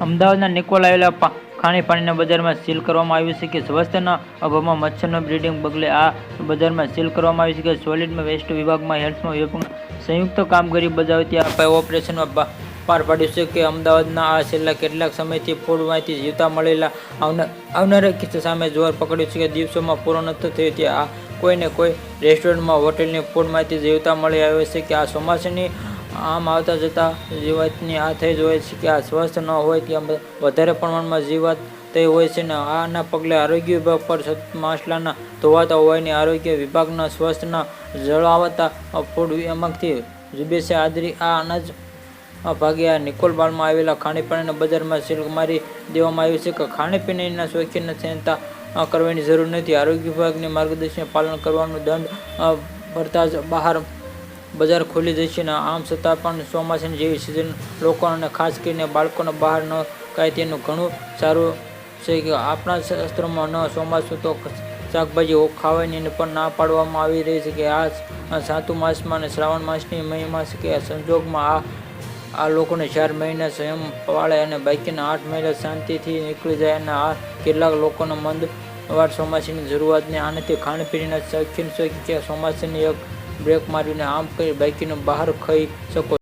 અમદાવાદના નિકોલ આવેલા ખાણીપાણીના બજારમાં સીલ કરવામાં આવ્યું છે કે સ્વસ્થના અભાવમાં મચ્છરનું બ્રીડિંગ બગલે આ બજારમાં સીલ કરવામાં આવ્યું છે કે સોલિડમાં વેસ્ટ વિભાગમાં હેલ્થમાં વિભાગમાં સંયુક્ત કામગીરી બજાવતી આ ઓપરેશનમાં પાર પાડ્યું છે કે અમદાવાદના આ છેલ્લા કેટલાક સમયથી ફૂડ માહિતી જીવતા મળેલા આવનાર કિસ્સા સામે જોર પકડ્યું છે કે દિવસોમાં પૂરો નથી થયો. તે આ કોઈને કોઈ રેસ્ટોરન્ટમાં, હોટેલની ફૂડ માહિતી જીવતા મળી આવ્યો છે કે આ ચોમાસાની આમ આવતા જતા જીવાતની આ થઈ જ હોય છે કે આ સ્વસ્થ ન હોય ત્યાં વધારે પ્રમાણમાં જીવાત થઈ હોય છે ને આના પગલે આરોગ્ય વિભાગ પર માછલાના ધોવાતા હોવાની આરોગ્ય વિભાગના સ્વસ્થના જળાવતા ફૂડ એમાંથી જુબેશે આદરી આ અનાજ ભાગે આ નિકોલબાલમાં આવેલા ખાણીપીણીના બજારમાં સિલ્ક મારી દેવામાં આવ્યું છે કે ખાણીપીણીના શોખીન ચિંતા કરવાની જરૂર નથી. આરોગ્ય વિભાગની માર્ગદર્શન પાલન કરવાનું દંડ ભરતા જ બહાર બજાર ખુલી જશે ને આમ છતાં પણ ચોમાસાની જેવી સિઝન લોકોને ખાસ કરીને બાળકોને બહાર ન કાય તેનું ઘણું સારું છે કે આપણા શાસ્ત્રોમાં ન ચોમાસું તો શાકભાજી ખાવાની પણ ના પાડવામાં આવી રહી છે કે આ સાતુ માસમાં અને શ્રાવણ માસની મહિમા છે કે સંજોગમાં આ આ લોકોને ચાર મહિના સંયમ પાળે અને બાકીના આઠ મહિના શાંતિથી નીકળી જાય અને આ કેટલાક લોકોનો મંદ વાર ચોમાસીની જરૂરિયાતને આનાથી ખાણીપીણીના શોખીન છે કે ચોમાસીની એક બ્રેક મારીને આમ કરી બાકીનું બહાર ખાઈ શકો